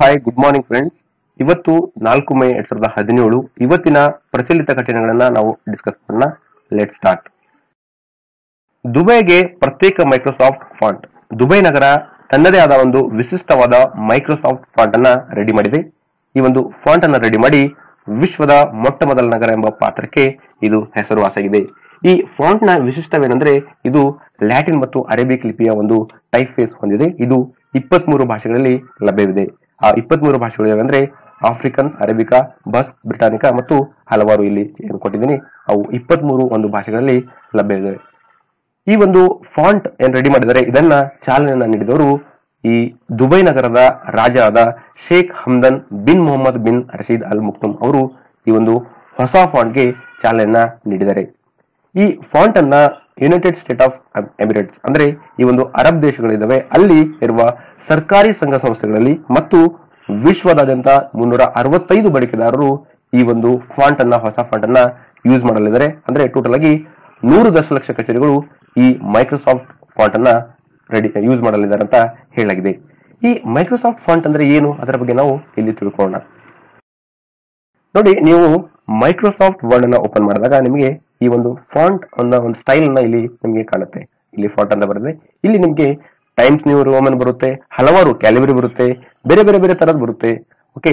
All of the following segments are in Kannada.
ಹಾಯ್ ಗುಡ್ ಮಾರ್ನಿಂಗ್ ಫ್ರೆಂಡ್ಸ್ ಇವತ್ತು ನಾಲ್ಕು ಮೇ ಎರಡ್ ಸಾವಿರದ ಹದಿನೇಳು. ಇವತ್ತಿನ ಪ್ರಚಲಿತ ಘಟನೆಗಳನ್ನ ನಾವು ಡಿಸ್ಕಸ್ ಮಾಡೋಣ. ಲೆಟ್ ಸ್ಟಾರ್ಟ್ ದುಬೈಗೆ ಪ್ರತ್ಯೇಕ ಮೈಕ್ರೋಸಾಫ್ಟ್ ಫಾಂಟ್ ದುಬೈ ನಗರ ತನ್ನದೇ ಆದ ಒಂದು ವಿಶಿಷ್ಟವಾದ ಮೈಕ್ರೋಸಾಫ್ಟ್ ಫಾಂಟ್ ಅನ್ನ ರೆಡಿ ಮಾಡಿದೆ. ಈ ಒಂದು ಫಾಂಟ್ ಅನ್ನ ರೆಡಿ ಮಾಡಿ ವಿಶ್ವದ ಮೊಟ್ಟ ಮೊದಲ ನಗರ ಎಂಬ ಪಾತ್ರಕ್ಕೆ ಇದು ಹೆಸರುವಾಸಾಗಿದೆ ಈ ಫಾಂಟ್ನ ವಿಶಿಷ್ಟವೇನೆಂದ್ರೆ ಇದು ಲ್ಯಾಟಿನ್ ಮತ್ತು ಅರೇಬಿಕ್ ಲಿಪಿಯ ಒಂದು ಟೈಪ್ ಫೇಸ್ ಹೊಂದಿದೆ. ಇದು ಇಪ್ಪತ್ಮೂರು ಭಾಷೆಗಳಲ್ಲಿ ಲಭ್ಯವಿದೆ. ಆ ಇಪ್ಪತ್ಮೂರು ಭಾಷೆಗಳು ಯಾವಂದ್ರೆ ಆಫ್ರಿಕನ್ಸ್ ಅರೇಬಿಕಾ ಬಸ್ ಬ್ರಿಟಾನಿಕಾ ಮತ್ತು ಹಲವಾರು ಇಲ್ಲಿ ಏನು ಕೊಟ್ಟಿದ್ದೀನಿ. ಅವು ಇಪ್ಪತ್ಮೂರು ಒಂದು ಭಾಷೆಗಳಲ್ಲಿ ಲಭ್ಯವಿದೆ ಈ ಒಂದು ಫಾಂಟ್ ಏನ್ ರೆಡಿ ಮಾಡಿದರೆ ಇದನ್ನ ಚಾಲನೆಯನ್ನ ನೀಡಿದವರು ಈ ದುಬೈ ನಗರದ ರಾಜ ಆದ Sheikh Hamdan bin Mohammed bin Rashid Al Maktoum ಅವರು ಈ ಒಂದು ಹೊಸ ಫಾಂಟ್ಗೆ ಚಾಲನೆಯನ್ನ ನೀಡಿದ್ದಾರೆ. ಈ ಫಾಂಟ್ ಅನ್ನ ಯುನೈಟೆಡ್ ಸ್ಟೇಟ್ ಆಫ್ ಎಮಿರೇಟ್ಸ್ ಅಂದ್ರೆ ಈ ಒಂದು ಅರಬ್ ದೇಶಗಳಿದ್ದಾವೆ. ಅಲ್ಲಿ ಇರುವ ಸರ್ಕಾರಿ ಸಂಘ ಸಂಸ್ಥೆಗಳಲ್ಲಿ ಮತ್ತು ವಿಶ್ವದಾದ್ಯಂತ ಮುನ್ನೂರ ಅರವತ್ತೈದು ಬಳಕೆದಾರರು ಈ ಒಂದು ಫಾಂಟ್ ಅನ್ನ, ಹೊಸ ಫಾಂಟ್ ಅನ್ನ ಯೂಸ್ ಮಾಡಲಿದ್ದಾರೆ. ಅಂದ್ರೆ ಟೋಟಲ್ ಆಗಿ ನೂರು ದಶಲಕ್ಷ ಕಚೇರಿಗಳು ಈ ಮೈಕ್ರೋಸಾಫ್ಟ್ ಫಾಂಟ್ ಅನ್ನ ರೆಡಿ ಯೂಸ್ ಮಾಡಲಿದ್ದಾರೆ ಅಂತ ಹೇಳಲಾಗಿದೆ. ಈ ಮೈಕ್ರೋಸಾಫ್ಟ್ ಫಾಂಟ್ ಅಂದ್ರೆ ಏನು? ಅದರ ಬಗ್ಗೆ ನಾವು ಇಲ್ಲಿ ತಿಳ್ಕೊಳ್ಳೋಣ. ನೋಡಿ, ನೀವು ಮೈಕ್ರೋಸಾಫ್ಟ್ ವರ್ಡ್ ಅನ್ನ ಓಪನ್ ಮಾಡಿದಾಗ ನಿಮಗೆ ಈ ಒಂದು ಫಾಂಟ್ ಅನ್ನ ಒಂದು ಸ್ಟೈಲ್ ಅನ್ನ ಇಲ್ಲಿ ನಿಮಗೆ ಕಾಣುತ್ತೆ. ಇಲ್ಲಿ ಫಾಂಟ್ ಅಂತ ಬರುತ್ತೆ ಇಲ್ಲಿ ನಿಮಗೆ ಟೈಮ್ಸ್ ನ್ಯೂ ರೋಮನ್ ಬರುತ್ತೆ, ಹಲವಾರು ಕ್ಯಾಲಿಬರಿ ಬರುತ್ತೆ, ಬೇರೆ ಬೇರೆ ಬೇರೆ ತರದ್ ಬರುತ್ತೆ. ಓಕೆ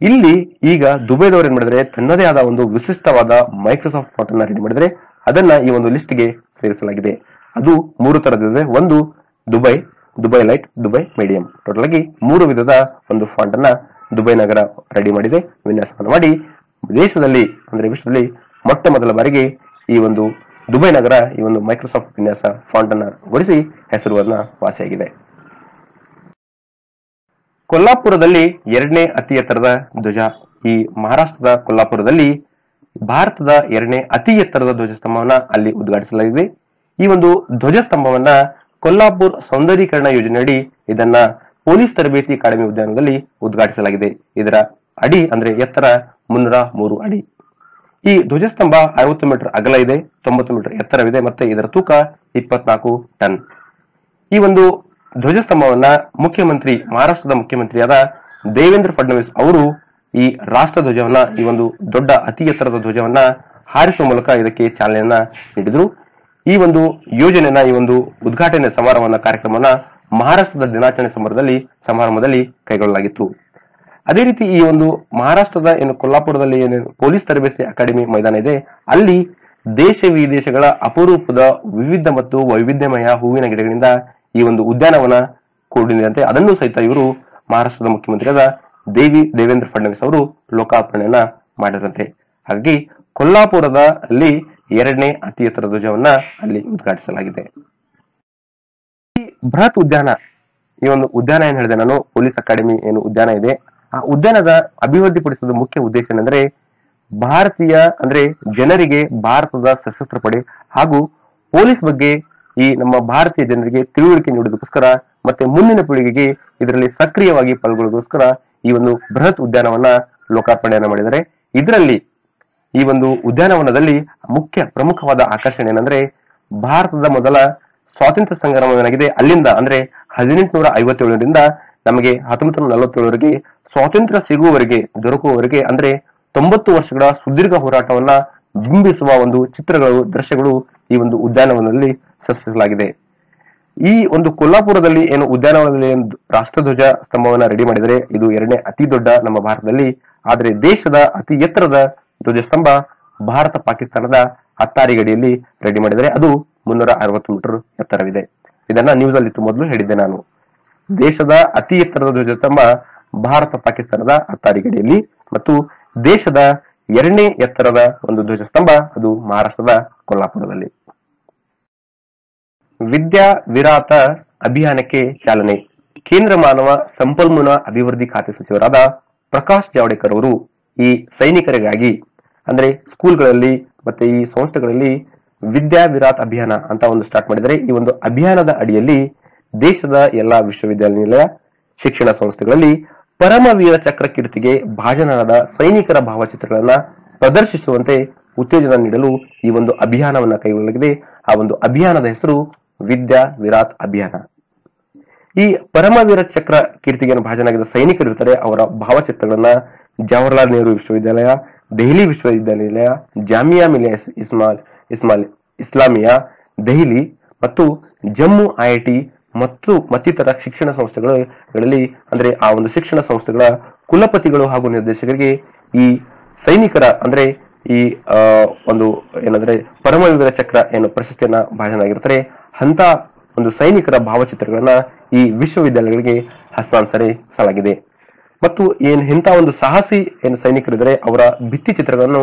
ಇಲ್ಲಿ ಈಗ ದುಬೈದವರು ಏನ್ ಮಾಡಿದ್ರೆ, ತನ್ನದೇ ಆದ ಒಂದು ವಿಶಿಷ್ಟವಾದ ಮೈಕ್ರೋಸಾಫ್ಟ್ ಫಾಂಟ್ ಅನ್ನ ರೆಡಿ ಮಾಡಿದ್ರೆ, ಅದನ್ನ ಈ ಒಂದು ಲಿಸ್ಟ್ಗೆ ಸೇರಿಸಲಾಗಿದೆ. ಅದು ಮೂರು ತರದಿದೆ ಒಂದು Dubai Dubai light Dubai medium total ಆಗಿ ಮೂರು ವಿಧದ ಒಂದು ಫಾಂಟ್ ಅನ್ನ ದುಬೈ ನಗರ ರೆಡಿ ಮಾಡಿದೆ. ವಿನ್ಯಾಸವನ್ನು ಮಾಡಿ, ದೇಶದಲ್ಲಿ, ಅಂದ್ರೆ ವಿಶ್ವದಲ್ಲಿ ಮೊಟ್ಟ ಮೊದಲ ಬಾರಿಗೆ ಈ ಒಂದು ದುಬೈ ನಗರ, ಈ ಒಂದು ಮೈಕ್ರೋಸಾಫ್ಟ್ ವಿನ್ಯಾಸ ಫಾಂಟ್ ಅನ್ನ ಗೊಳಿಸಿ ಹೆಸರುವನ್ನ ವಾಸಿಯಾಗಿದೆ. ಕೊಲ್ಲಾಪುರದಲ್ಲಿ ಎರಡನೇ ಅತಿ ಎತ್ತರದ ಧ್ವಜ, ಈ ಮಹಾರಾಷ್ಟ್ರದ ಕೊಲ್ಲಾಪುರದಲ್ಲಿ ಭಾರತದ ಎರಡನೇ ಅತಿ ಎತ್ತರದ ಧ್ವಜಸ್ತಂಭವನ್ನ ಅಲ್ಲಿ ಉದ್ಘಾಟಿಸಲಾಗಿದೆ. ಈ ಒಂದು ಧ್ವಜಸ್ತಂಭವನ್ನ ಕೊಲ್ಲಾಪುರ್ ಸೌಂದರೀಕರಣ ಯೋಜನೆಯಡಿ ಇದನ್ನ ಪೊಲೀಸ್ ತರಬೇತಿ ಅಕಾಡೆಮಿ ಉದ್ಯಾನದಲ್ಲಿ ಉದ್ಘಾಟಿಸಲಾಗಿದೆ. ಇದರ ಅಡಿ ಅಂದ್ರೆ ಎತ್ತರ ಮುನ್ನೂರ ಮೂರು ಅಡಿ. ಈ ಧ್ವಜಸ್ತಂಭ ಐವತ್ತು ಮೀಟರ್ ಅಗಲ ಇದೆ, ತೊಂಬತ್ತು ಮೀಟರ್ ಎತ್ತರವಿದೆ ಮತ್ತೆ ಇದರ ತೂಕ ಇಪ್ಪತ್ನಾಲ್ಕು ಟನ್. ಈ ಒಂದು ಧ್ವಜಸ್ತಂಭವನ್ನ ಮುಖ್ಯಮಂತ್ರಿ, ಮಹಾರಾಷ್ಟ್ರದ ಮುಖ್ಯಮಂತ್ರಿಯಾದ ದೇವೇಂದ್ರ ಫಡ್ನವೀಸ್ ಅವರು ಈ ರಾಷ್ಟ್ರ ಧ್ವಜವನ್ನ, ಈ ಒಂದು ದೊಡ್ಡ ಅತಿ ಎತ್ತರದ ಧ್ವಜವನ್ನ ಹಾರಿಸುವ ಮೂಲಕ ಇದಕ್ಕೆ ಚಾಲನೆಯನ್ನ ನೀಡಿದ್ರು. ಈ ಒಂದು ಯೋಜನೆಯನ್ನ, ಈ ಒಂದು ಉದ್ಘಾಟನೆ ಸಮಾರಂಭದ ಕಾರ್ಯಕ್ರಮವನ್ನ ಮಹಾರಾಷ್ಟ್ರದ ದಿನಾಚರಣೆ ಸಮಾರಂಭದಲ್ಲಿ ಸಮಾರಂಭದಲ್ಲಿ ಕೈಗೊಳ್ಳಲಾಗಿತ್ತು. ಅದೇ ರೀತಿ ಈ ಒಂದು ಮಹಾರಾಷ್ಟ್ರದ ಏನು ಕೊಲ್ಲಾಪುರದಲ್ಲಿ ಏನು ಪೊಲೀಸ್ ತರಬೇತಿ ಅಕಾಡೆಮಿ ಮೈದಾನ ಇದೆ, ಅಲ್ಲಿ ದೇಶ ವಿದೇಶಗಳ ಅಪರೂಪದ ವಿವಿಧ ಮತ್ತು ವೈವಿಧ್ಯಮಯ ಹೂವಿನ ಗಿಡಗಳಿಂದ ಈ ಒಂದು ಉದ್ಯಾನವನ ಕೂಡಿದಂತೆ ಅದನ್ನು ಸಹಿತ ಇವರು ಮಹಾರಾಷ್ಟ್ರದ ಮುಖ್ಯಮಂತ್ರಿಯಾದ ದೇವಿ ದೇವೇಂದ್ರ ಫಡ್ನವೀಸ್ ಅವರು ಲೋಕಾರ್ಪಣೆಯನ್ನ ಮಾಡಿದ್ರಂತೆ. ಹಾಗಾಗಿ ಕೊಲ್ಲಾಪುರದ ಅಲ್ಲಿ ಎರಡನೇ ಅತಿ ಎತ್ತರ ಧ್ವಜವನ್ನ ಅಲ್ಲಿ ಉದ್ಘಾಟಿಸಲಾಗಿದೆ. ಈ ಬೃಹತ್ ಉದ್ಯಾನ, ಈ ಒಂದು ಉದ್ಯಾನ ಏನ್ ಹೇಳಿದೆ ನಾನು? ಪೊಲೀಸ್ ಅಕಾಡೆಮಿ ಏನು ಉದ್ಯಾನ ಇದೆ ಉದ್ಯಾನದ ಅಭಿವೃದ್ಧಿಪಡಿಸುವ ಮುಖ್ಯ ಉದ್ದೇಶ ಏನಂದ್ರೆ ಭಾರತೀಯ ಅಂದ್ರೆ ಜನರಿಗೆ ಭಾರತದ ಸಶಸ್ತ್ರ ಪಡೆ ಹಾಗೂ ಪೊಲೀಸ್ ಬಗ್ಗೆ ಈ ನಮ್ಮ ಭಾರತೀಯ ಜನರಿಗೆ ತಿಳುವಳಿಕೆ ನೀಡುವುದಕ್ಕೋಸ್ಕರ ಮತ್ತೆ ಮುಂದಿನ ಪೀಳಿಗೆಗೆ ಇದರಲ್ಲಿ ಸಕ್ರಿಯವಾಗಿ ಪಾಲ್ಗೊಳ್ಳೋದಕ್ಕೋಸ್ಕರ ಈ ಒಂದು ಬೃಹತ್ ಉದ್ಯಾನವನ್ನ ಲೋಕಾರ್ಪಣೆಯನ್ನು ಮಾಡಿದ್ದಾರೆ. ಇದರಲ್ಲಿ ಈ ಒಂದು ಉದ್ಯಾನವನದಲ್ಲಿ ಮುಖ್ಯ ಪ್ರಮುಖವಾದ ಆಕರ್ಷಣೆ ಏನಂದ್ರೆ ಭಾರತದ ಮೊದಲ ಸ್ವಾತಂತ್ರ್ಯ ಸಂಗ್ರಾಮವೇನಾಗಿದೆ ಅಲ್ಲಿಂದ ಅಂದ್ರೆ ಹದಿನೆಂಟುನೂರ ಐವತ್ತೇಳರಿಂದ ನಮಗೆ ಹತ್ತೊಂಬತ್ತು ನಲವತ್ತೇಳರಿಗೆ ಸ್ವಾತಂತ್ರ್ಯ ಸಿಗುವವರೆಗೆ, ದೊರಕುವವರೆಗೆ ಅಂದ್ರೆ ತೊಂಬತ್ತು ವರ್ಷಗಳ ಸುದೀರ್ಘ ಹೋರಾಟವನ್ನ ಬಿಂಬಿಸುವ ಒಂದು ಚಿತ್ರಗಳು, ದೃಶ್ಯಗಳು ಈ ಒಂದು ಉದ್ಯಾನವನದಲ್ಲಿ ಸೃಷ್ಟಿಸಲಾಗಿದೆ. ಈ ಒಂದು ಕೊಲ್ಲಾಪುರದಲ್ಲಿ ಏನು ಉದ್ಯಾನವನದಲ್ಲಿ ಒಂದು ರಾಷ್ಟ್ರಧ್ವಜ ಸ್ತಂಭವನ್ನ ರೆಡಿ ಮಾಡಿದರೆ, ಇದು ಎರಡನೇ ಅತಿ ದೊಡ್ಡ ನಮ್ಮ ಭಾರತದಲ್ಲಿ. ಆದರೆ ದೇಶದ ಅತಿ ಎತ್ತರದ ಧ್ವಜಸ್ತಂಭ ಭಾರತ ಪಾಕಿಸ್ತಾನದ ಹತ್ತಾರಿ ಗಡಿಯಲ್ಲಿ ರೆಡಿ ಮಾಡಿದರೆ ಅದು ಮುನ್ನೂರ ಅರವತ್ತು ಮೀಟರ್ ಎತ್ತರವಿದೆ. ಇದನ್ನ ನ್ಯೂಸ್ ಅಲ್ಲಿ ಮೊದಲು ಹೇಳಿದ್ದೆ ನಾನು. ದೇಶದ ಅತಿ ಎತ್ತರದ ಧ್ವಜಸ್ತಂಭ ಭಾರತ ಪಾಕಿಸ್ತಾನದ ಅತ್ತಾರಿ ಗಡಿಯಲ್ಲಿ ಮತ್ತು ದೇಶದ ಎರಡನೇ ಎತ್ತರದ ಒಂದು ಧ್ವಜಸ್ತಂಭ ಅದು ಮಹಾರಾಷ್ಟ್ರದ ಕೊಲ್ಲಾಪುರದಲ್ಲಿ. ವಿದ್ಯಾ ವಿರಾತ ಅಭಿಯಾನಕ್ಕೆ ಚಾಲನೆ. ಕೇಂದ್ರ ಮಾನವ ಸಂಪನ್ಮೂಲ ಅಭಿವೃದ್ಧಿ ಖಾತೆ ಸಚಿವರಾದ ಪ್ರಕಾಶ್ ಜಾವಡೇಕರ್ ಅವರು ಈ ಸೈನಿಕರಿಗಾಗಿ, ಅಂದ್ರೆ ಸ್ಕೂಲ್ಗಳಲ್ಲಿ ಮತ್ತೆ ಈ ಸಂಸ್ಥೆಗಳಲ್ಲಿ ವಿದ್ಯಾ ವಿರಾಟ್ ಅಭಿಯಾನ ಅಂತ ಒಂದು ಸ್ಟಾರ್ಟ್ ಮಾಡಿದರೆ, ಈ ಒಂದು ಅಭಿಯಾನದ ಅಡಿಯಲ್ಲಿ ದೇಶದ ಎಲ್ಲಾ ವಿಶ್ವವಿದ್ಯಾನಿಲಯ ಶಿಕ್ಷಣ ಸಂಸ್ಥೆಗಳಲ್ಲಿ ಪರಮವೀರ ಚಕ್ರ ಕೀರ್ತಿಗೆ ಭಾಜನರಾದ ಸೈನಿಕರ ಭಾವಚಿತ್ರಗಳನ್ನ ಪ್ರದರ್ಶಿಸುವಂತೆ ಉತ್ತೇಜನ ನೀಡಲು ಈ ಒಂದು ಅಭಿಯಾನವನ್ನ ಕೈಗೊಳ್ಳಲಾಗಿದೆ ಆ ಒಂದು ಅಭಿಯಾನದ ಹೆಸರು ವಿದ್ಯಾ ವಿರಾಟ್ ಅಭಿಯಾನ. ಈ ಪರಮವೀರ ಚಕ್ರ ಕೀರ್ತಿಗೆ ಭಾಜನಾಗಿದ್ದ ಸೈನಿಕರು ಇರ್ತಾರೆ. ಅವರ ಭಾವಚಿತ್ರಗಳನ್ನ ಜವಾಹರ್ಲಾಲ್ ನೆಹರು ವಿಶ್ವವಿದ್ಯಾಲಯ, ದೆಹಲಿ ವಿಶ್ವವಿದ್ಯಾಲಯ, ಜಾಮಿಯಾ ಮಿಲಿಯಾ ಇಸ್- ಇಸ್ಮಾಲ್ ಇಸ್ಮಾಲ್ ಇಸ್ಲಾಮಿಯಾ, ದೆಹಲಿ ಮತ್ತು ಜಮ್ಮು ಐಐಟಿ ಮತ್ತು ಮತ್ತಿತರ ಶಿಕ್ಷಣ ಸಂಸ್ಥೆಗಳಲ್ಲಿ, ಅಂದ್ರೆ ಆ ಒಂದು ಶಿಕ್ಷಣ ಸಂಸ್ಥೆಗಳ ಕುಲಪತಿಗಳು ಹಾಗೂ ನಿರ್ದೇಶಕರಿಗೆ ಈ ಸೈನಿಕರ, ಅಂದ್ರೆ ಈ ಒಂದು ಏನಂದ್ರೆ ಪರಮವೀರ ಚಕ್ರ ಏನು ಪ್ರಶಸ್ತಿಯನ್ನ ಭಾಜನಾಗಿರ್ತಾರೆ ಅಂತ ಒಂದು ಸೈನಿಕರ ಭಾವಚಿತ್ರಗಳನ್ನ ಈ ವಿಶ್ವವಿದ್ಯಾಲಯಗಳಿಗೆ ಹಸ್ತಾಂತರಿಸಲಾಗಿದೆ. ಮತ್ತು ಏನ್ ಇಂಥ ಒಂದು ಸಾಹಸಿ ಏನು ಸೈನಿಕರಿದ್ದಾರೆ ಅವರ ಭಿತ್ತಿ ಚಿತ್ರಗಳನ್ನು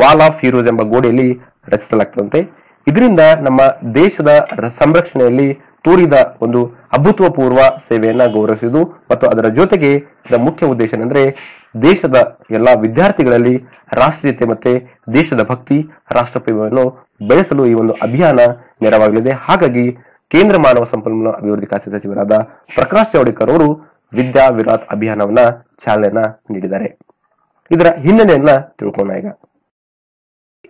ವಾಲ್ ಆಫ್ ಹೀರೋಸ್ ಎಂಬ ಗೋಡೆಯಲ್ಲಿ ರಚಿಸಲಾಗ್ತದಂತೆ. ಇದರಿಂದ ನಮ್ಮ ದೇಶದ ಸಂರಕ್ಷಣೆಯಲ್ಲಿ ತೋರಿದ ಒಂದು ಅಭೂತಪೂರ್ವ ಸೇವೆಯನ್ನ ಗೌರವಿಸಿದ್ದು ಮತ್ತು ಅದರ ಜೊತೆಗೆ ಇದರ ಮುಖ್ಯ ಉದ್ದೇಶ ಏನಂದ್ರೆ ದೇಶದ ಎಲ್ಲಾ ವಿದ್ಯಾರ್ಥಿಗಳಲ್ಲಿ ರಾಷ್ಟ್ರೀಯತೆ ಮತ್ತೆ ದೇಶದ ಭಕ್ತಿ, ರಾಷ್ಟ್ರಪ್ರೇಮವನ್ನು ಬೆಳೆಸಲು ಈ ಒಂದು ಅಭಿಯಾನ ನೆರವಾಗಲಿದೆ. ಹಾಗಾಗಿ ಕೇಂದ್ರ ಮಾನವ ಸಂಪನ್ಮೂಲ ಅಭಿವೃದ್ಧಿ ಖಾತೆ ಸಚಿವರಾದ ಪ್ರಕಾಶ್ ಜಾವಡೇಕರ್ ಅವರು ವಿದ್ಯಾ ವಿರಾಟ್ ಅಭಿಯಾನವನ್ನ ಚಾಲನೆಯನ್ನ ನೀಡಿದ್ದಾರೆ. ಇದರ ಹಿನ್ನೆಲೆಯನ್ನ ತಿಳ್ಕೊಳ್ಳೋಣ ಈಗ.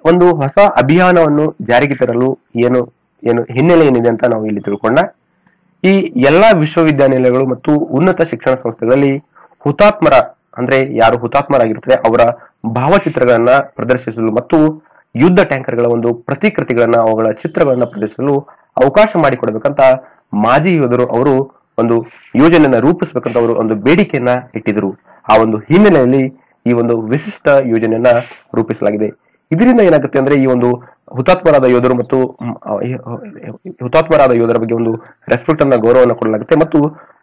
ಒಂದು ಹೊಸ ಅಭಿಯಾನವನ್ನು ಜಾರಿಗೆ ತರಲು ಏನು ಏನು ಹಿನ್ನೆಲೆ ಏನಿದೆ ಅಂತ ನಾವು ಇಲ್ಲಿ ತಿಳ್ಕೊಂಡ. ಈ ಎಲ್ಲಾ ವಿಶ್ವವಿದ್ಯಾನಿಲಯಗಳು ಮತ್ತು ಉನ್ನತ ಶಿಕ್ಷಣ ಸಂಸ್ಥೆಗಳಲ್ಲಿ ಹುತಾತ್ಮರ ಅಂದ್ರೆ ಯಾರು ಹುತಾತ್ಮರಾಗಿರ್ತಾರೆ ಅವರ ಭಾವಚಿತ್ರಗಳನ್ನ ಪ್ರದರ್ಶಿಸಲು ಮತ್ತು ಯುದ್ಧ ಟ್ಯಾಂಕರ್ಗಳ ಒಂದು ಪ್ರತಿಕೃತಿಗಳನ್ನ ಅವುಗಳ ಚಿತ್ರಗಳನ್ನ ಪ್ರದರ್ಶಿಸಲು ಅವಕಾಶ ಮಾಡಿಕೊಡಬೇಕಂತ ಮಾಜಿ ಯೋಧರು ಅವರು ಒಂದು ಯೋಜನೆಯನ್ನ ರೂಪಿಸಬೇಕಂತ ಅವರು ಒಂದು ಬೇಡಿಕೆಯನ್ನ ಇಟ್ಟಿದ್ರು. ಆ ಒಂದು ಹಿನ್ನೆಲೆಯಲ್ಲಿ ಈ ಒಂದು ವಿಶಿಷ್ಟ ಯೋಜನೆಯನ್ನ ರೂಪಿಸಲಾಗಿದೆ. ಇದರಿಂದ ಏನಾಗುತ್ತೆ ಅಂದ್ರೆ ಈ ಒಂದು ಹುತಾತ್ಮರಾದ ಯೋಧರು ಮತ್ತು ಹುತಾತ್ಮರಾದ ಯೋಧರ ಬಗ್ಗೆ ಒಂದು ರೆಸ್ಪೆಕ್ಟ್ ಅನ್ನ, ಗೌರವವನ್ನು ಕೊಡಲಾಗುತ್ತೆ. ಮತ್ತು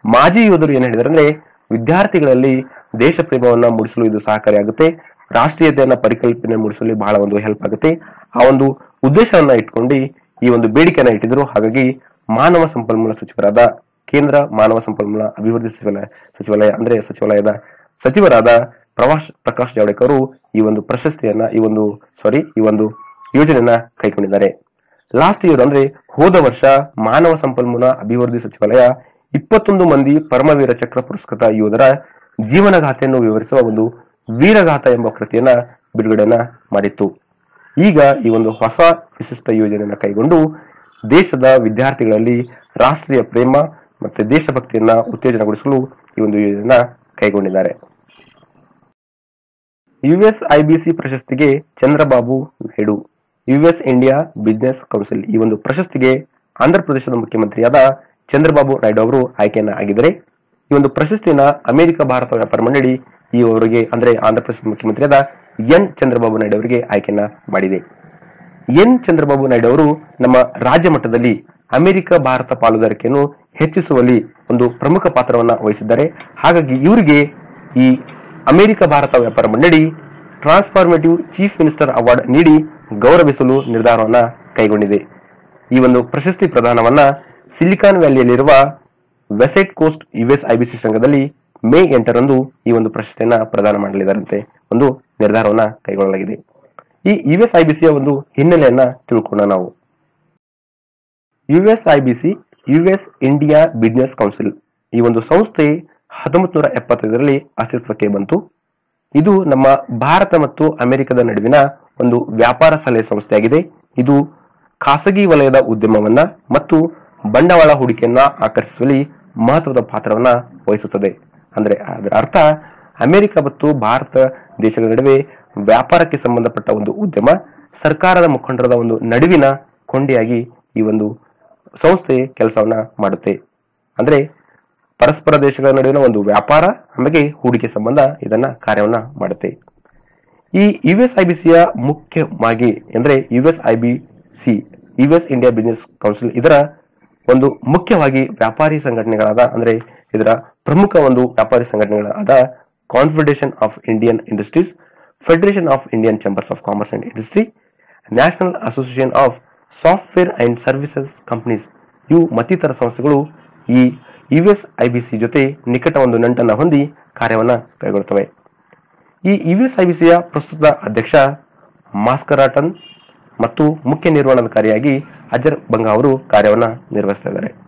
ಮಾಜಿ ಯೋಧರು ಏನ್ ಹೇಳಿದಾರೆ ಅಂದ್ರೆ, ವಿದ್ಯಾರ್ಥಿಗಳಲ್ಲಿ ದೇಶ ಪ್ರೇಮವನ್ನ ಮೂಡಿಸಲು ಇದು ಸಹಕಾರಿಯಾಗುತ್ತೆ ರಾಷ್ಟ್ರೀಯತೆಯನ್ನ ಪರಿಕಲ್ಪನೆ ಮೂಡಿಸಲು ಬಹಳ ಒಂದು ಹೆಲ್ಪ್ ಆಗುತ್ತೆ. ಆ ಒಂದು ಉದ್ದೇಶವನ್ನ ಇಟ್ಕೊಂಡು ಈ ಒಂದು ಬೇಡಿಕೆಯನ್ನ ಇಟ್ಟಿದ್ರು. ಹಾಗಾಗಿ ಮಾನವ ಸಂಪನ್ಮೂಲ ಸಚಿವರಾದ ಕೇಂದ್ರ ಮಾನವ ಸಂಪನ್ಮೂಲ ಅಭಿವೃದ್ಧಿ ಸಚಿವಾಲಯ ಸಚಿವಾಲಯ ಅಂದ್ರೆ ಸಚಿವಾಲಯದ ಸಚಿವರಾದ ಪ್ರವಾಶ್ ಪ್ರಕಾಶ್ ಜಾವಡೇಕರ್ ಈ ಒಂದು ಪ್ರಶಸ್ತಿಯನ್ನ, ಈ ಒಂದು ಸಾರಿ ಈ ಒಂದು ಯೋಜನೆಯನ್ನ ಕೈಗೊಂಡಿದ್ದಾರೆ. ಲಾಸ್ಟ್ ಇಯರ್ ಅಂದ್ರೆ ಹೋದ ವರ್ಷ ಮಾನವ ಸಂಪನ್ಮೂಲ ಅಭಿವೃದ್ಧಿ ಸಚಿವಾಲಯ ಇಪ್ಪತ್ತೊಂದು ಮಂದಿ ಪರಮವೀರ ಚಕ್ರ ಪುರಸ್ಕೃತ ಯೋಧರ ಜೀವನಗಾಥೆಯನ್ನು ವಿವರಿಸುವ ಒಂದು ವೀರಗಾಥ ಎಂಬ ಕೃತಿಯನ್ನ ಬಿಡುಗಡೆಯನ್ನ ಮಾಡಿತ್ತು. ಈಗ ಈ ಒಂದು ಹೊಸ ವಿಶಿಷ್ಟ ಯೋಜನೆಯನ್ನ ಕೈಗೊಂಡು ದೇಶದ ವಿದ್ಯಾರ್ಥಿಗಳಲ್ಲಿ ರಾಷ್ಟ್ರೀಯ ಪ್ರೇಮ ಮತ್ತೆ ದೇಶಭಕ್ತಿಯನ್ನ ಉತ್ತೇಜನಗೊಳಿಸಲು ಈ ಒಂದು ಯೋಜನೆಯನ್ನ ಕೈಗೊಂಡಿದ್ದಾರೆ. ಯುಎಸ್ ಐಬಿಸಿ ಪ್ರಶಸ್ತಿಗೆ Chandrababu Naidu US India Business Council ಈ ಒಂದು ಪ್ರಶಸ್ತಿಗೆ ಆಂಧ್ರ ಪ್ರದೇಶದ ಮುಖ್ಯಮಂತ್ರಿಯಾದ ಚಂದ್ರಬಾಬು ನಾಯ್ಡು ಅವರು ಆಯ್ಕೆಯನ್ನ ಆಗಿದ್ದಾರೆ. ಈ ಒಂದು ಪ್ರಶಸ್ತಿಯನ್ನ ಅಮೆರಿಕ ಭಾರತ ವ್ಯಾಪಾರ ಮಂಡಳಿ ಈ ಅವರಿಗೆ, ಅಂದ್ರೆ ಆಂಧ್ರ ಪ್ರದೇಶದ ಮುಖ್ಯಮಂತ್ರಿಯಾದ ಎನ್ ಚಂದ್ರಬಾಬು ನಾಯ್ಡು ಅವರಿಗೆ ಆಯ್ಕೆಯನ್ನ ಮಾಡಿದೆ. ಎನ್ ಚಂದ್ರಬಾಬು ನಾಯ್ಡು ಅವರು ನಮ್ಮ ರಾಜ್ಯ ಮಟ್ಟದಲ್ಲಿ ಅಮೆರಿಕ ಭಾರತ ಪಾಲುದಾರಿಕೆಯನ್ನು ಹೆಚ್ಚಿಸುವಲ್ಲಿ ಒಂದು ಪ್ರಮುಖ ಪಾತ್ರವನ್ನ ವಹಿಸಿದ್ದಾರೆ. ಹಾಗಾಗಿ ಇವರಿಗೆ ಈ ಅಮೆರಿಕ ಭಾರತ ವ್ಯಾಪಾರ ಮಂಡಳಿ ಟ್ರಾನ್ಸ್ಫಾರ್ಮೇಟಿವ್ ಚೀಫ್ ಮಿನಿಸ್ಟರ್ ಅವಾರ್ಡ್ ನೀಡಿ ಗೌರವಿಸಲು ನಿರ್ಧಾರವನ್ನ ಕೈಗೊಂಡಿದೆ. ಈ ಒಂದು ಪ್ರಶಸ್ತಿ ಪ್ರದಾನವನ್ನ ಸಿಲಿಕಾನ್ ವ್ಯಾಲಿಯಲ್ಲಿರುವ ವೆಸೆಟ್ ಕೋಸ್ಟ್ ಯುಎಸ್ ಐಬಿಸಿ ಸಂಘದಲ್ಲಿ ಮೇ ಎಂಟರಂದು ಈ ಒಂದು ಪ್ರಶಸ್ತಿಯನ್ನ ಪ್ರದಾನ ಮಾಡಲಿದ್ದಾರಂತೆ. ಒಂದು ನಿರ್ಧಾರವನ್ನ ಕೈಗೊಳ್ಳಲಾಗಿದೆ. ಈ ಯುಎಸ್ ಐಬಿಸಿಯ ಒಂದು ಹಿನ್ನೆಲೆಯನ್ನ ತಿಳ್ಕೊಂಡ ನಾವು. US IBC US India Business Council ಈ ಒಂದು ಸಂಸ್ಥೆ ಹತ್ತೊಂಬತ್ತು ಎಪ್ಪತ್ತೈದರಲ್ಲಿ ಅಸ್ತಿತ್ವಕ್ಕೆ ಬಂತು. ಇದು ನಮ್ಮ ಭಾರತ ಮತ್ತು ಅಮೆರಿಕದ ನಡುವಿನ ಒಂದು ವ್ಯಾಪಾರ ಸಲಹೆ ಸಂಸ್ಥೆಯಾಗಿದೆ. ಇದು ಖಾಸಗಿ ವಲಯದ ಉದ್ಯಮವನ್ನ ಮತ್ತು ಬಂಡವಾಳ ಹೂಡಿಕೆಯನ್ನ ಆಕರ್ಷಿಸುವಲ್ಲಿ ಮಹತ್ವದ ಪಾತ್ರವನ್ನ ವಹಿಸುತ್ತದೆ. ಅಂದ್ರೆ ಅದರ ಅರ್ಥ, ಅಮೆರಿಕ ಮತ್ತು ಭಾರತ ದೇಶಗಳ ನಡುವೆ ವ್ಯಾಪಾರಕ್ಕೆ ಸಂಬಂಧಪಟ್ಟ ಒಂದು ಉದ್ಯಮ, ಸರ್ಕಾರದ ಮುಖಂಡರದ ಒಂದು ನಡುವಿನ ಕೊಂಡಿಯಾಗಿ ಈ ಒಂದು ಸಂಸ್ಥೆ ಕೆಲಸವನ್ನ ಮಾಡುತ್ತೆ. ಅಂದ್ರೆ ಪರಸ್ಪರ ದೇಶಗಳ ನಡುವಿನ ಒಂದು ವ್ಯಾಪಾರ ಆಮೇಲೆ ಹೂಡಿಕೆ ಸಂಬಂಧ ಇದನ್ನ ಕಾರ್ಯವನ್ನ ಮಾಡುತ್ತೆ. ಈ ಯುಎಸ್ ಐಬಿಸಿಯ ಮುಖ್ಯವಾಗಿ ಅಂದ್ರೆ ಸಿ ಯು ಯುಎಸ್ ಇಂಡಿಯಾ ಬಿಸಿನೆಸ್ ಕೌನ್ಸಿಲ್ ಇದರ ಒಂದು ಮುಖ್ಯವಾಗಿ ವ್ಯಾಪಾರಿ ಸಂಘಟನೆಗಳಾದ ಅಂದ್ರೆ ಇದರ ಪ್ರಮುಖ ಒಂದು ವ್ಯಾಪಾರಿ ಸಂಘಟನೆಗಳಾದ Confederation of Indian Industries Federation of Indian Chambers of Commerce and Industry National Association of Software and Services Companies ಇವು ಮತ್ತಿತರ ಸಂಸ್ಥೆಗಳು ಈ ಯುಎಸ್ ಐಬಿಸಿ ಜೊತೆ ನಿಕಟ ಒಂದು ನಂಟನ್ನು ಹೊಂದಿ ಕಾರ್ಯವನ್ನು ಕೈಗೊಳ್ಳುತ್ತವೆ. ಈ ಯುಎಸ್ ಐಬಿಸಿಯ ಪ್ರಸ್ತುತ ಅಧ್ಯಕ್ಷ ಮಾಸ್ಕರಾಟನ್ ಮತ್ತು ಮುಖ್ಯ ನಿರ್ವಹಣಾಧಿಕಾರಿಯಾಗಿ ಅಜರ್ ಬಂಗಾ ಅವರು ಕಾರ್ಯವನ್ನು ನಿರ್ವಹಿಸ್ತಾ ಇದ್ದಾರೆ.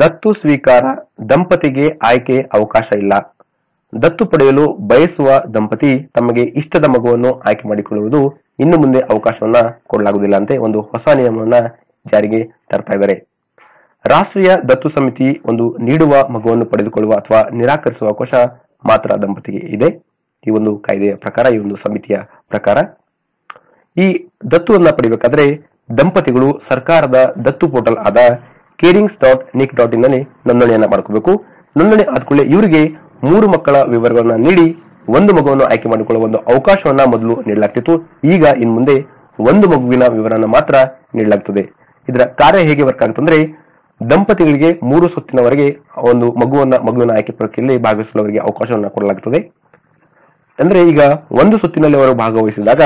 ದತ್ತು ಸ್ವೀಕಾರ ದಂಪತಿಗೆ ಆಯ್ಕೆ ಅವಕಾಶ ಇಲ್ಲ. ದತ್ತು ಪಡೆಯಲು ಬಯಸುವ ದಂಪತಿ ತಮಗೆ ಇಷ್ಟದ ಮಗುವನ್ನು ಆಯ್ಕೆ ಮಾಡಿಕೊಳ್ಳುವುದು ಇನ್ನು ಮುಂದೆ ಅವಕಾಶವನ್ನ ಕೊಡಲಾಗುವುದಿಲ್ಲ ಅಂತೆ ಒಂದು ಹೊಸ ನಿಯಮವನ್ನ ಜಾರಿಗೆ ತರ್ತಾ ಇದ್ದಾರೆ. ರಾಷ್ಟ್ರೀಯ ದತ್ತು ಸಮಿತಿ ಒಂದು ನೀಡುವ ಮಗುವನ್ನು ಪಡೆದುಕೊಳ್ಳುವ ಅಥವಾ ನಿರಾಕರಿಸುವ ಅವಕಾಶ ಮಾತ್ರ ದಂಪತಿಗೆ ಇದೆ. ಈ ಒಂದು ಕಾಯ್ದೆಯ ಪ್ರಕಾರ, ಈ ಒಂದು ಸಮಿತಿಯ ಪ್ರಕಾರ. ಈ ದತ್ತುವನ್ನ ಪಡಿಬೇಕಾದ್ರೆ ದಂಪತಿಗಳು ಸರ್ಕಾರದ ದತ್ತು ಪೋರ್ಟಲ್ ಆದ ಕೇರಿಂಗ್ಸ್ ಡಾಟ್ ನಿಕ್ ಡಾಟ್ ಇನ್ನಲ್ಲಿ ನೋಂದಣಿಯನ್ನ ಮಾಡ್ಕೋಬೇಕು. ನೋಂದಣಿ ಆದ್ಕೊಳ್ಳೆ ಇವರಿಗೆ ಮೂರು ಮಕ್ಕಳ ವಿವರಗಳನ್ನ ನೀಡಿ, ಒಂದು ಮಗುವನ್ನು ಆಯ್ಕೆ ಮಾಡಿಕೊಳ್ಳುವ ಒಂದು ಅವಕಾಶವನ್ನ ಮೊದಲು ನೀಡಲಾಗ್ತಿತ್ತು. ಈಗ ಇನ್ಮುಂದೆ ಒಂದು ಮಗುವಿನ ವಿವರನ ಮಾತ್ರ ನೀಡಲಾಗ್ತದೆ. ಇದರ ಕಾರ್ಯ ಹೇಗೆ ವರ್ಕ್ ಆಗ್ತಂದ್ರೆ ದಂಪತಿಗಳಿಗೆ ಮೂರು ಸುತ್ತಿನವರೆಗೆ ಒಂದು ಮಗುವನ್ನ, ಮಗುವಿನ ಆಯ್ಕೆ ಪ್ರಕ್ರಿಯೆಯಲ್ಲಿ ಭಾಗವಹಿಸಲು ಅವಕಾಶವನ್ನ ಕೊಡಲಾಗ್ತದೆ ಅಂದ್ರೆ ಈಗ ಒಂದು ಸುತ್ತಿನಲ್ಲಿ ಅವರು ಭಾಗವಹಿಸಿದಾಗ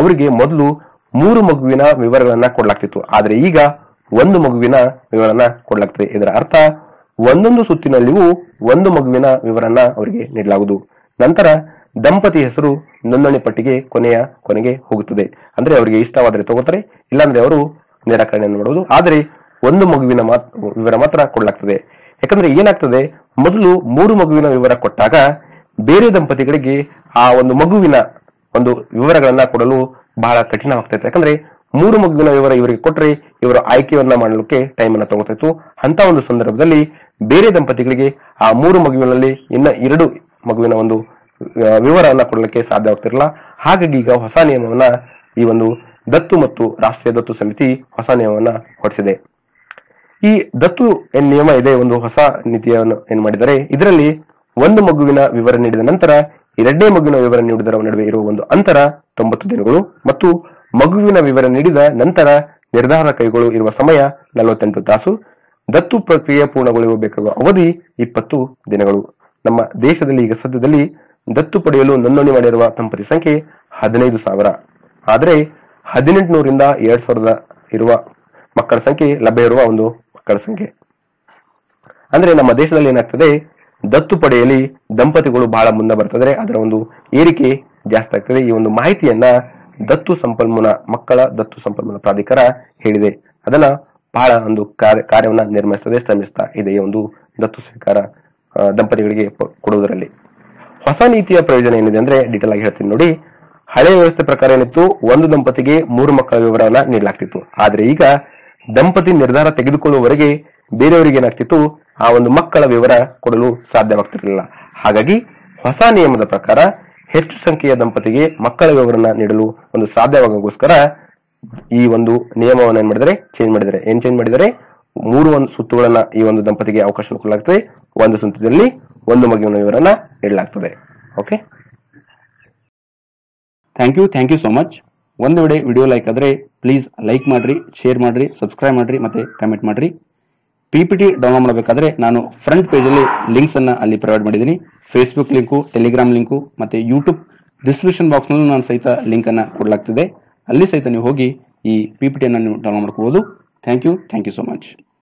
ಅವರಿಗೆ ಮೊದಲು ಮೂರು ಮಗುವಿನ ವಿವರಗಳನ್ನ ಕೊಡಲಾಗ್ತಿತ್ತು. ಆದ್ರೆ ಈಗ ಒಂದು ಮಗುವಿನ ವಿವರನ ಕೊಡಲಾಗ್ತದೆ. ಇದರ ಅರ್ಥ ಒಂದೊಂದು ಸುತ್ತಿನಲ್ಲಿಯೂ ಒಂದು ಮಗುವಿನ ವಿವರನ ಅವರಿಗೆ ನೀಡಲಾಗುವುದು. ನಂತರ ದಂಪತಿ ಹೆಸರು ನೋಂದಣಿ ಪಟ್ಟಿಗೆ ಕೊನೆಯ ಕೊನೆಗೆ ಹೋಗುತ್ತದೆ. ಅಂದ್ರೆ ಅವರಿಗೆ ಇಷ್ಟವಾದರೆ ತಗೋತಾರೆ, ಇಲ್ಲಾಂದ್ರೆ ಅವರು ನಿರಾಕರಣೆಯನ್ನು ಮಾಡುವುದು. ಆದರೆ ಒಂದು ಮಗುವಿನ ವಿವರ ಮಾತ್ರ ಕೊಡಲಾಗ್ತದೆ. ಯಾಕಂದ್ರೆ ಏನಾಗ್ತದೆ? ಮೊದಲು ಮೂರು ಮಗುವಿನ ವಿವರ ಕೊಟ್ಟಾಗ ಬೇರೆ ದಂಪತಿಗಳಿಗೆ ಆ ಒಂದು ಮಗುವಿನ ಒಂದು ವಿವರಗಳನ್ನ ಕೊಡಲು ಬಹಳ ಕಠಿಣವಾಗ್ತೈತೆ. ಯಾಕಂದ್ರೆ ಮೂರು ಮಗುವಿನ ವಿವರ ಇವರಿಗೆ ಕೊಟ್ಟರೆ ಇವರ ಆಯ್ಕೆಯನ್ನ ಮಾಡಲಿಕ್ಕೆ ಟೈಮ್ ಅನ್ನ ಅಂತ ಒಂದು ಸಂದರ್ಭದಲ್ಲಿ ಬೇರೆ ದಂಪತಿಗಳಿಗೆ ಆ ಮೂರು ಮಗುವಿನಲ್ಲಿ ಇನ್ನ ಎರಡು ಮಗುವಿನ ಒಂದು ವಿವರವನ್ನ ಕೊಡಲಿಕ್ಕೆ ಸಾಧ್ಯವಾಗ್ತಿರಲಿಲ್ಲ ಹಾಗಾಗಿ ಈಗ ಹೊಸ ನಿಯಮವನ್ನ ಈ ಒಂದು ದತ್ತು ಮತ್ತು ರಾಷ್ಟ್ರೀಯ ದತ್ತು ಸಮಿತಿ ಹೊಸ ನಿಯಮವನ್ನ ಹೊರಡಿಸಿದೆ ಈ ದತ್ತು ನಿಯಮ ಇದೆ ಒಂದು ಹೊಸ ನೀತಿಯನ್ನು ಏನ್ ಮಾಡಿದರೆ ಇದರಲ್ಲಿ ಒಂದು ಮಗುವಿನ ವಿವರ ನೀಡಿದ ನಂತರ, ಎರಡನೇ ಮಗುವಿನ ವಿವರ ನೀಡಿದರ ನಡುವೆ ಇರುವ ಒಂದು ಅಂತರ ತೊಂಬತ್ತು ದಿನಗಳು ಮತ್ತು ಮಗುವಿನ ವಿವರ ನೀಡಿದ ನಂತರ ನಿರ್ಧಾರ ಕೈಗೊಳ್ಳುವ ಇರುವ ಸಮಯ ನಲವತ್ತೆಂಟು ತಾಸು. ದತ್ತು ಪ್ರಕ್ರಿಯೆ ಪೂರ್ಣಗೊಳ್ಳುವ ಅವಧಿ ಇಪ್ಪತ್ತು ದಿನಗಳು. ನಮ್ಮ ದೇಶದಲ್ಲಿ ಈಗ ಸದ್ಯದಲ್ಲಿ ದತ್ತು ಪಡೆಯಲು ನೋಂದಣಿ ಮಾಡಿರುವ ದಂಪತಿ ಸಂಖ್ಯೆ ಹದಿನೈದು ಸಾವಿರ. ಆದರೆ ಹದಿನೆಂಟುನೂರಿಂದ ಎರಡ್ ಸಾವಿರದ ಇರುವ ಮಕ್ಕಳ ಸಂಖ್ಯೆ ಲಭ್ಯ ಇರುವ ಒಂದು ಸಂಖ್ಯೆ ಅಂದ್ರೆ ನಮ್ಮ ದೇಶದಲ್ಲಿ ಏನಾಗ್ತದೆ, ದತ್ತು ಪಡೆಯಲಿ ದಂಪತಿಗಳು ಬಹಳ ಮುಂದೆ ಬರ್ತದೆ ಅದರ ಒಂದು ಏರಿಕೆ ಜಾಸ್ತಿ ಆಗ್ತದೆ. ಈ ಒಂದು ಮಾಹಿತಿಯನ್ನ ದತ್ತು ಸಂಪನ್ಮೂಲ, ಮಕ್ಕಳ ದತ್ತು ಸಂಪನ್ಮೂಲ ಪ್ರಾಧಿಕಾರ ಹೇಳಿದೆ. ಅದನ್ನ ಬಹಳ ಒಂದು ಕಾರ್ಯ, ಕಾರ್ಯವನ್ನ ನಿರ್ಮಿಸ್ತದೆ ಶ್ರಮಿಸ್ತಾ ಇದೆ ಈ ಒಂದು ದತ್ತು ಸ್ವೀಕಾರ ದಂಪತಿಗಳಿಗೆ ಕೊಡುವುದರಲ್ಲಿ. ಹೊಸ ನೀತಿಯ ಪ್ರಯೋಜನ ಏನಿದೆ ಅಂದ್ರೆ ಡೀಟೇಲ್ ಆಗಿ ಹೇಳ್ತೀನಿ ನೋಡಿ. ಹಳೆಯ ವ್ಯವಸ್ಥೆ ಪ್ರಕಾರ ಏನಿತ್ತು, ಒಂದು ದಂಪತಿಗೆ ಮೂರು ಮಕ್ಕಳ ವಿವರವನ್ನ ನೀಡಲಾಗ್ತಿತ್ತು. ಆದ್ರೆ ಈಗ ದಂಪತಿ ನಿರ್ಧಾರ ತೆಗೆದುಕೊಳ್ಳುವವರೆಗೆ ಬೇರೆಯವರಿಗೆ ಏನಾಗ್ತಿತ್ತು? ಆ ಒಂದು ಮಕ್ಕಳ ವಿವರ ಕೊಡಲು ಸಾಧ್ಯವಾಗ್ತಿರ್ಲಿಲ್ಲ. ಹಾಗಾಗಿ ಹೊಸ ನಿಯಮದ ಪ್ರಕಾರ ಹೆಚ್ಚು ಸಂಖ್ಯೆಯ ದಂಪತಿಗೆ ಮಕ್ಕಳ ವಿವರನ ನೀಡಲು ಒಂದು ಸಾಧ್ಯವಾಗೋಸ್ಕರ ಈ ಒಂದು ನಿಯಮವನ್ನು ಏನ್ ಮಾಡಿದರೆ ಚೇಂಜ್ ಮಾಡಿದರೆ. ಏನ್ ಚೇಂಜ್ ಮಾಡಿದರೆ? ಮೂರು ಒಂದು ಸುತ್ತುಗಳನ್ನ ಈ ಒಂದು ದಂಪತಿಗೆ ಅವಕಾಶ ಕೊಡಲಾಗ್ತದೆ. ಒಂದು ಸುತ್ತದಲ್ಲಿ ಒಂದು ಮಗುವಿನ ವಿವರನ ನೀಡಲಾಗ್ತದೆ. Okay thank you thank you so much ಒಂದು ವೇಳೆ ವಿಡಿಯೋ ಲೈಕ್ ಆದರೆ ಪ್ಲೀಸ್ ಲೈಕ್ ಮಾಡಿರಿ ಶೇರ್ ಮಾಡಿರಿ ಸಬ್ಸ್ಕ್ರೈಬ್ ಮಾಡಿರಿ ಮತ್ತೆ ಕಮೆಂಟ್ ಮಾಡಿರಿ. ಪಿ ಪಿ ಟಿ ಡೌನ್ಲೋಡ್ ಮಾಡಬೇಕಾದ್ರೆ ನಾನು ಫ್ರಂಟ್ ಪೇಜಲ್ಲಿ ಲಿಂಕ್ಸನ್ನು ಅಲ್ಲಿ ಪ್ರೊವೈಡ್ ಮಾಡಿದ್ದೀನಿ. ಫೇಸ್ಬುಕ್ ಲಿಂಕು ಟೆಲಿಗ್ರಾಮ್ ಲಿಂಕು ಮತ್ತು ಯೂಟ್ಯೂಬ್ ಡಿಸ್ಕ್ರಿಪ್ಷನ್ ಬಾಕ್ಸ್ನಲ್ಲೂ ನಾನು ಸಹಿತ ಲಿಂಕನ್ನು ಕೊಡಲಾಗ್ತಿದೆ. ಅಲ್ಲಿ ಸಹಿತ ನೀವು ಹೋಗಿ ಈ ಪಿ ಪಿ ಟಿಯನ್ನು ನೀವು ಡೌನ್ಲೋಡ್ ಮಾಡ್ಕೋಬೋದು. Thank you thank you so much